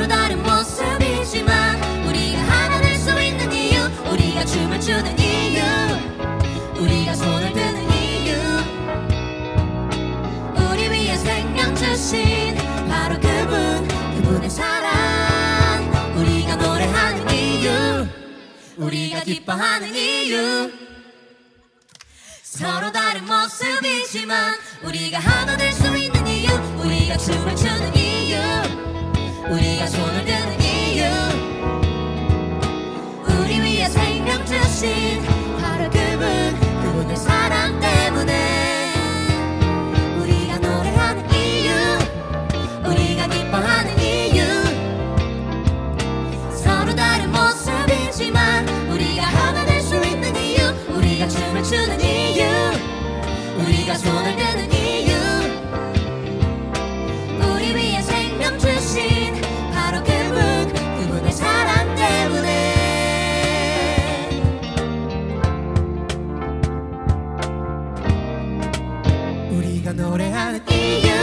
서로 다른 모습이지만 우리가 하나 될 수 있는 이유 우리가 춤을 추는 이유 우리가 손을 드는 이유. 우리 위해 생명 주신 바로 그분 그분의 사랑. 우리가 노래하는 이유 우리가 기뻐하는 이유. 서로 다른 모습이지만 우리가 하나 될 수 있는 이유 우리가 춤을 추는 이유 우리가 손을 드는 이유. 우리 위해 생명 주신 바로 그분 그분의 사랑 때문에. 우리가 노래하는 이유 우리가 기뻐하는 이유. 서로 다른 모습이지만 우리가 하나 될 수 있는 이유 우리가 춤을 추는 이유 우리가 노래하는 이유